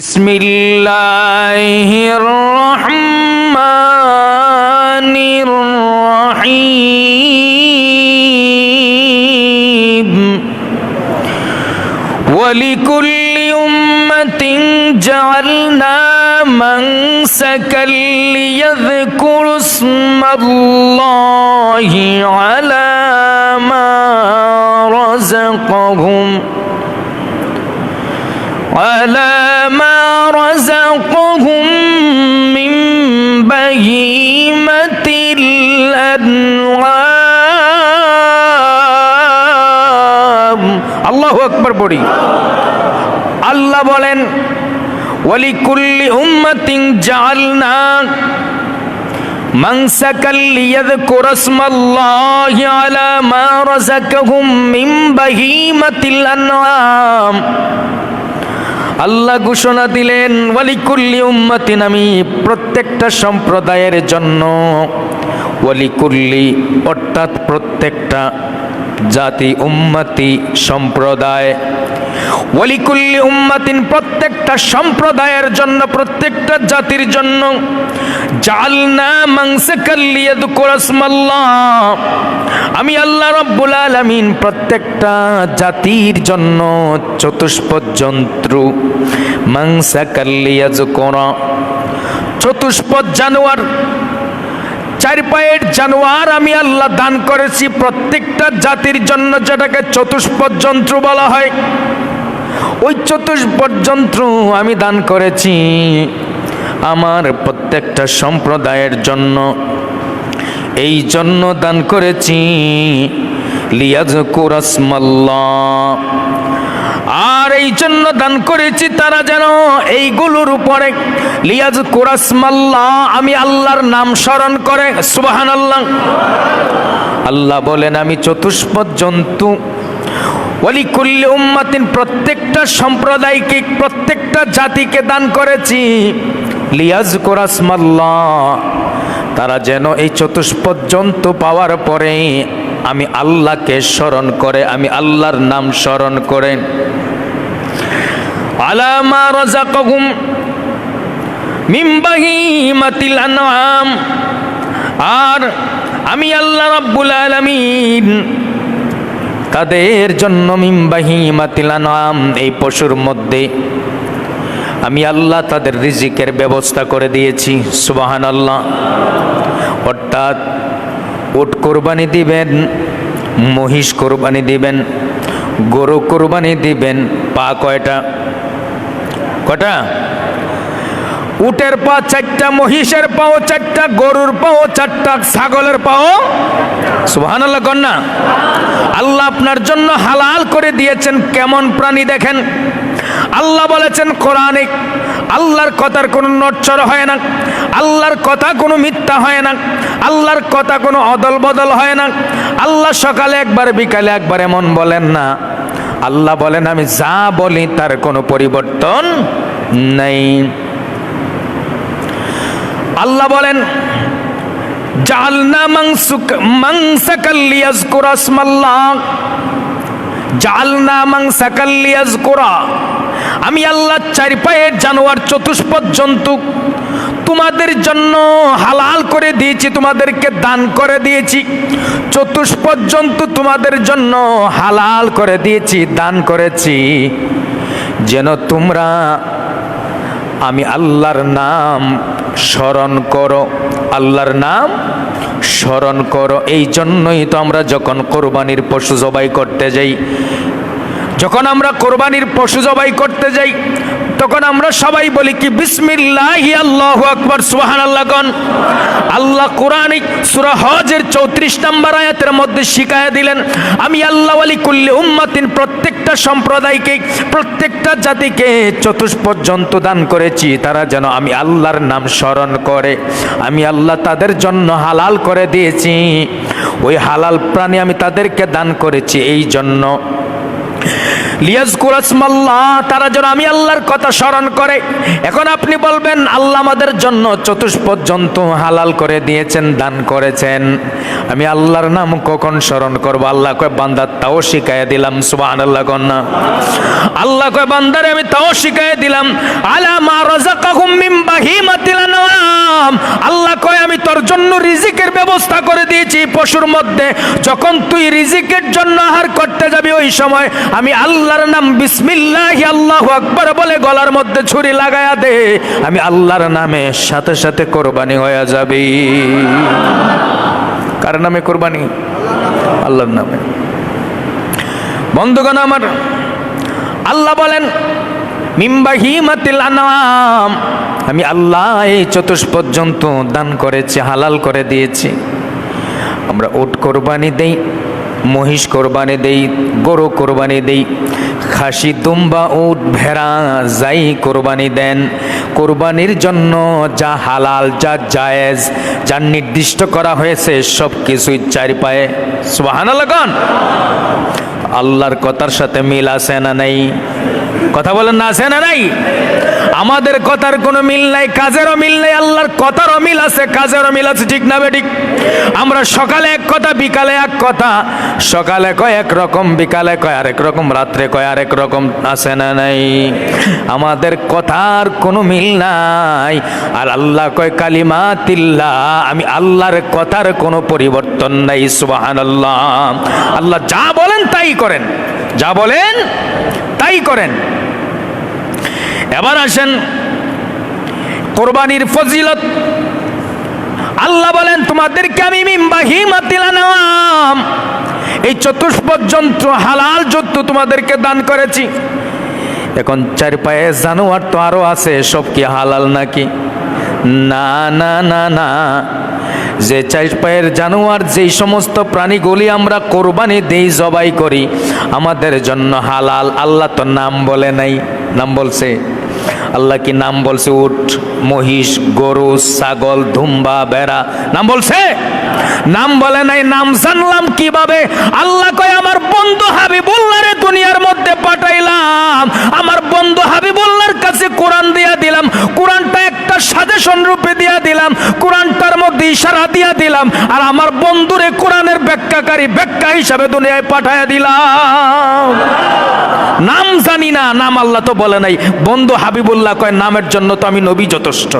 بسم الله الرحمن الرحيم. ولكل أمة جعلنا منسكا ليذكروا اسم الله على ما رزقهم. على الله أكبر بڑی আল্লাহ বলেন ওয়ালিকুল্লি উম্মাতিন জাআলনা মানসাকাল লিয়াযকুরা ইসমাল্লাহি আলা মা রাযাকাহুম মিন বাহিমাতিল আনআম আল্লাহ ঘোষণা দিলেন ওয়ালিকুল্লি উম্মাতিন আমি প্রত্যেকটা সম্প্রদায়ের জন্য ওয়ালিকুল্লি অর্থাৎ প্রত্যেকটা জাতি, উম্মতি, সম্প্রদায়। ওয়ালিকুল্লি উম্মাতিন প্রত্যেকটা সম্প্রদায়ের জন্য, প্রত্যেকটা জাতির জন্য জালনা মাংসে মাংসাকাল্লিয়াদুকুরাসমাল্লাহ আমি আল্লাহ রব্বুল আলামিন প্রত্যেকটা জাতির জন্য চতুষ্পদ জন্তু মাংসাকাল্লিয়াজুকুরা চতুষ্পদ জানোয়ার চার পায়ের জানোয়ার আমি আল্লাহ দান করেছি প্রত্যেকটা জাতির জন্য, যেটাকে চতুষ্পদ যন্ত্র বলা হয়। ওই চতুষ্পদ যন্ত্র আমি দান করেছি আমার প্রত্যেকটা সম্প্রদায়ের জন্য। এই জন্য দান করেছি। লিয়াজ কুরাসমাল্লাহ আর এই জন্য দান করেছি তারা যেন এইগুলোর উপরে লিয়াজ কুরাসমাল্লাহ আমি আল্লাহর নাম স্মরণ করে সুবাহান আল্লাহ আল্লাহ বলেন, আমি চতুষ্পদ জন্তু। ওয়ালিকুল্লি উম্মাতিন, প্রত্যেকটা সম্প্রদায়কে, প্রত্যেকটা জাতিকে দান করেছি। লিয়াজ কুরাসমাল্লাহ তারা যেন এই চতুষ্পদ জন্তু পাওয়ার পরে আমি আল্লাহকে স্মরণ করে, আমি আল্লাহর নাম স্মরণ আর আমি আল্লাহ রাব্বুল আলামিন তাদের জন্য বাহিমাতিল আনআম, এই পশুর মধ্যে আমি আল্লাহ তাদের রিজিকের ব্যবস্থা করে দিয়েছি সুবাহান আল্লাহ অর্থাৎ ওট কোরবানি দিবেন, মহিষ কোরবানি দিবেন, গরু কোরবানি দিবেন, পা কয়টা? কটা? উটের পা চারটা, মহিষের পাও চারটা, গরুর পাও চারটা, ছাগলের পাও? সুহান আল্লাহ কন্যা আল্লাহ আপনার জন্য হালাল করে দিয়েছেন, কেমন প্রাণী দেখেন? আল্লাহ বলেছেন কোরআনে, আল্লাহর কথার কোনো নচ্চর হয় না, আল্লাহর কথা কোনো মিথ্যা হয় না, আল্লাহর কথা কোনো অদল বদল হয় না, আল্লাহ সকালে একবার, বিকালে একবার এমন বলেন না। আল্লাহ বলেন, আমি যা বলি তার কোনো পরিবর্তন নেই। আল্লাহ বলেন, জালনা মাংসুক মাংসাকাল্লিয়াজ মাংসাকাল্লিয়াজকুরাসমাল্লাহ জালনা মাংসাকাল্লিয়াজকুরা আমি আল্লাহ চারি পায়ের জানোয়ার চতুষ্পদ জন্তু। তোমাদের জন্য হালাল করে দিয়েছি, তোমাদেরকে দান করে দিয়েছি। চতুষ্পদ জন্তু তোমাদের জন্য হালাল করে দিয়েছি, দান করেছি। যেন তোমরা আমি আল্লাহর নাম স্মরণ করো, আল্লাহর নাম স্মরণ করো। এই জন্যই তো আমরা যখন কোরবানির পশু জবাই করতে যাই যখন আমরা কোরবানির পশু জবাই করতে যাই, তখন আমরা সবাই বলি কি, বিসমিল্লাহ আল্লাহ আকবর সুহান আল্লাহ গন আল্লাহ কোরআনিক সুরা হজের চৌত্রিশ নম্বর আয়াতের মধ্যে শিখায় দিলেন, আমি আল্লাহ আলী কুল্লি উম্মাতিন, প্রত্যেকটা সম্প্রদায়কে, প্রত্যেকটা জাতিকে চতুষ্পদ জন্তু দান করেছি, তারা যেন আমি আল্লাহর নাম স্মরণ করে। আমি আল্লাহ তাদের জন্য হালাল করে দিয়েছি। ওই হালাল প্রাণী আমি তাদেরকে দান করেছি, এই জন্য লিয়াজকুর আসমাল্লাহ তারা যেন আমি আল্লাহর কথা স্মরণ করে। এখন আপনি বলবেন, আল্লাহ আমাদের জন্য চতুষ্পদ জন্তু হালাল করে দিয়েছেন, দান করেছেন। আমি আল্লাহর নাম কখন স্মরণ করব? আল্লাহ কয় বান্দার তাও শিখাই দিলাম সুবাহ আল্লাহ কন্যা আল্লাহ কয়, বান্দারে, আমি তাও শিখাই দিলাম। আলা মা রাযাকাহুম মিন বাহিমাতিল আনআম আল্লাহ কয়, আমি তোর জন্য রিজিকের ব্যবস্থা করে দিয়েছি পশুর মধ্যে। যখন তুই রিজিকের জন্য আহার করতে যাবি, ওই সময় আমি আল্লাহর নাম বিসমিল্লাহি আল্লাহ আকবার বলে গলার মধ্যে ছুরি লাগায়া দে, আমি আল্লাহর নামে সাথে সাথে কোরবানি হয়ে যাবে। কার নামে কোরবানি? আল্লাহর নামে। বন্ধুগণ আমার, আল্লাহ বলেন আমি আল্লাহ এই চতুষ্পদ পর্যন্ত দান করেছি, হালাল করে দিয়েছি। আমরা উট কোরবানি দেই, মহিষ কোরবানি দেই, গরু কোরবানি দেই খাসি দুম্বা উট ভেড়া, যাই কোরবানি দেন। কোরবানির জন্য যা হালাল, যা জায়েজ, যা নির্দিষ্ট করা হয়েছে, সব কিছুই চারি পায়ে সোহানা লাগান আল্লাহর কথার সাথে মিল আছে না নাই? কথা বলেন না, আছে না নাই? আমাদের কথার কোনো মিল নাই, কাজেরও মিল নাই, আল্লাহর কথারও মিল আছে, কাজেরও মিল আছে, ঠিক না ঠিক? আমরা সকালে এক কথা, বিকালে এক কথা, সকালে কয় এক রকম, বিকালে কয় আরেক রকম, রাত্রে কয় আরেক রকম, আছে না নাই? আমাদের কথার কোনো মিল নাই, আর আল্লাহ কয় কালিমা তিল্লা আমি আল্লাহর কথার কোনো পরিবর্তন নাই সুবাহান আল্লাহ আল্লাহ যা বলেন তাই করেন। যা বলেন তাই করেন। এবার আসেন, কোরবানির ফজিলত। আল্লাহ বলেন, তোমাদেরকে আমি মিম্বাহিমাতিলানাম এই চতুষ্পদ যন্ত্র হালাল যন্ত্র তোমাদেরকে দান করেছি। এখন চার পায়ে জানোয়ার তো আরও আছে, সব কি হালাল নাকি? না না না না। যে চার পায়ের জানোয়ার যেই সমস্ত প্রাণীগুলি আমরা কোরবানি দেই, জবাই করি, আমাদের জন্য হালাল। আল্লাহ তো নাম বলে নাই। নাম বলছে? আল্লাহ কি নাম বলছে? উট, মহিষ, গরু, ছাগল, ধুম্বা বেড়া নাম বলছে? নাম বলে নাই, নাম জানলাম কীভাবে? আল্লাহ কয়, আমার বন্ধু হাবিবুল্লাহ রে দুনিয়ার মধ্যে পাঠাইলাম। আমার বন্ধু হাবিবুল্লাহর কাছে কোরআন দিয়া দিলাম। কোরআনটা একটা সাজেশন রূপে দিয়া দিলাম। কোরআনটার মধ্যে ইশারা দিয়া দিলাম, আর আমার বন্ধুরে কোরআনের ব্যাখ্যাকারী ব্যাখ্যা হিসাবে দুনিয়ায় পাঠায় দিলাম। নাম জানি না, নাম আল্লাহ তো বলে নাই। বন্ধু হাবিবুল্লাহ কয়, নামের জন্য তো আমি নবী যথেষ্ট।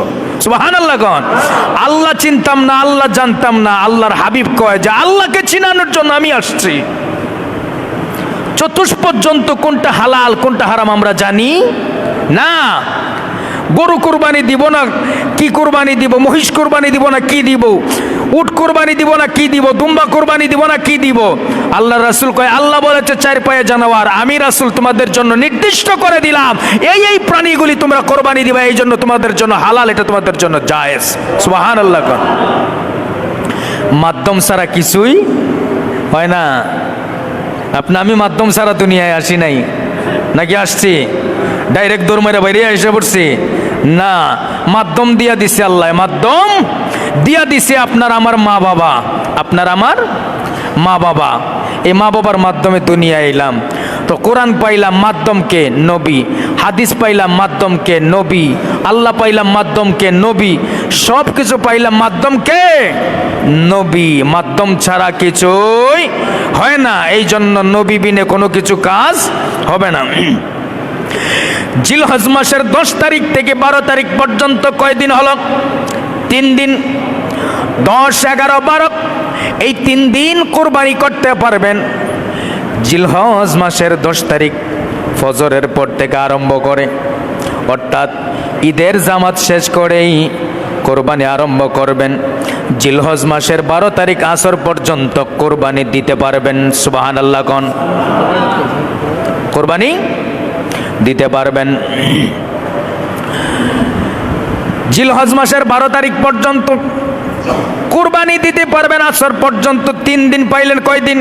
আল্লাহ আল্লাহ চিনতাম না, আল্লাহ জানতাম না। আল্লাহর হাবিব কয় যে, আল্লাহকে চিনানোর জন্য আমি আসছি। চতুষ্পদ জন্তু কোনটা হালাল, কোনটা হারাম আমরা জানি না। গরু কোরবানি দিব না, কি কোরবানি দিব, মহিষ কোরবানি দিব না, কি দিব? উট কোরবানি দিব না, কি দিব? দুম্বা কোরবানি দিব না, কি দিব? আল্লাহ রাসুল কয়, আল্লাহ বলেছে চার পায়ে জানোয়ার, আমি রাসুল তোমাদের জন্য নির্দিষ্ট করে দিলাম, এই এই প্রাণীগুলি তোমরা কোরবানি দিবা, এই জন্য তোমাদের জন্য হালাল, এটা তোমাদের জন্য জায়েজ। সুবাহান আল্লাহ কর। মাধ্যম ছাড়া কিছুই হয় না। আপনি, আমি মাধ্যম ছাড়া দুনিয়ায় আসি নাই। নাকি আসছি? ডাইরেক্ট দৌড় মেরে বাইরে এসে পড়ছি। না, মাধ্যম দিয়া দিছে আল্লাহ। মাধ্যম দিয়া দিছে আপনার আমার মা বাবা। আপনার আমার মা বাবা। এই মা বাবার মাধ্যমে দুনিয়া এলাম। তো কোরআন পাইলাম মাধ্যমকে নবী, হাদিস পাইলাম মাধ্যমকে নবী, আল্লাহ পাইলাম মাধ্যমকে নবী সব কিছু পাইলাম মাধ্যমকে নবী। মাধ্যম ছাড়া কিছুই হয় না। এই জন্য নবী বিনে কোনো কিছু কাজ হবে না। জিলহজ মাসের দশ তারিখ থেকে বারো তারিখ পর্যন্ত কয়দিন হলো? তিন দিন। দশ, এগারো, বারো। এই তিন দিন কোরবানি করতে পারবেন। জিলহজ মাসের দশ তারিখ ফজরের পর থেকে আরম্ভ করে। অর্থাৎ ঈদের জামাত শেষ করেই কোরবানি আরম্ভ করবেন। জিলহজ মাসের বারো তারিখ আসর পর্যন্ত কোরবানি দিতে পারবেন। সুবাহান আল্লাহ কন। কোরবানি দিতে পারবেন। জিলহজ মাসের বারো তারিখ পর্যন্ত কুরবানি দিতে পারবেন, আসর পর্যন্ত তিন দিন পাইলেন কয়দিন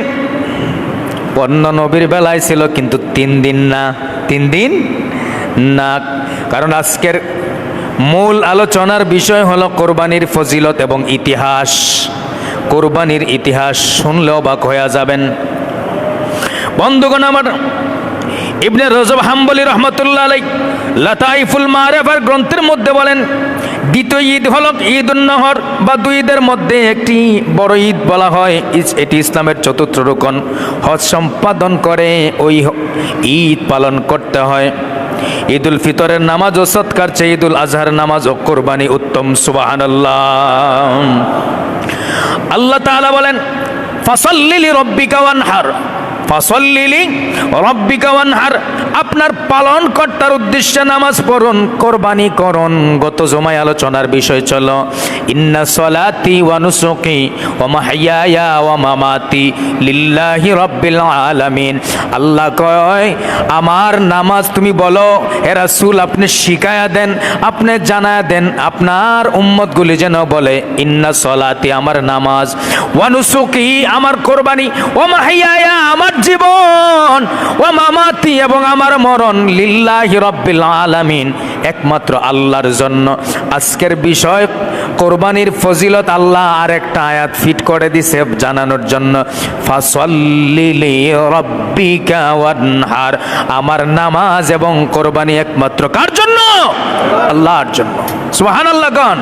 অন্য নবীর বেলায় ছিল, কিন্তু তিন দিন না, তিন দিন না। কারণ আজকের মূল আলোচনার বিষয় হলো কোরবানির ফজিলত এবং ইতিহাস। কোরবানির ইতিহাস শুনলে অবাক হয়ে যাবেন। বন্ধুগণ, আমার ইবনে রজব হাম্বলি রহমতুল্লাহ আলাই লাতাইফুল মারেফার গ্রন্থের মধ্যে বলেন, দ্বিতীয় ঈদ হল ঈদ উন্নহর বা দুই ঈদের মধ্যে একটি বড় ঈদ বলা হয়। এটি ইসলামের চতুর্থ রোকন। হজ সম্পাদন করে ওই ঈদ পালন করতে হয়। ঈদুল ফিতরের নামাজ ও সৎকার চেয়ে ঈদুল আজহার নামাজ ও কোরবানি উত্তম সুবাহান আল্লাহ তাআলা বলেন ফাসাল্লিলি রব্বিকা ওয়ানহার। ফাসল্লিলি রব্বিকা ওয়ানহার। আপনার পালন কর্তার উদ্দেশ্যে নামাজ পড়ুন, কোরবানি করুন। গত জমায় আলোচনার বিষয় চলো ইন্না সলাতি ওয়া নুসুকি ওয়া মাহইয়ায়া ওয়া মামাতি লিল্লাহি রাব্বিল আলামিন। আল্লাহ কয়, আমার নামাজ তুমি বলো, হে রাসূল, আপনি শিখায়া দেন, আপনি জানায়া দেন, আপনার উম্মতগুলি যেন বলে, ইন্না সলাতি, আমার নামাজ। ওয়া নুসুকি, আমার কোরবানি। ও মাহিয়ায়া আমার জীবন। ও মামাতি এবং আমার মরণ লিল্লাহি রব্বিল আলামিন। একমাত্র আল্লাহর জন্য। আজকের বিষয়, কোরবানির ফজিলত আল্লাহ আর একটা আয়াত ফিট করে দিছে জানানোর জন্য। ফাসল্লিলি রব্বিকা ওয়ানহার। আমার নামাজ এবং কোরবানি একমাত্র কার জন্য? আল্লাহর জন্য। সুবহানাল্লাহ গান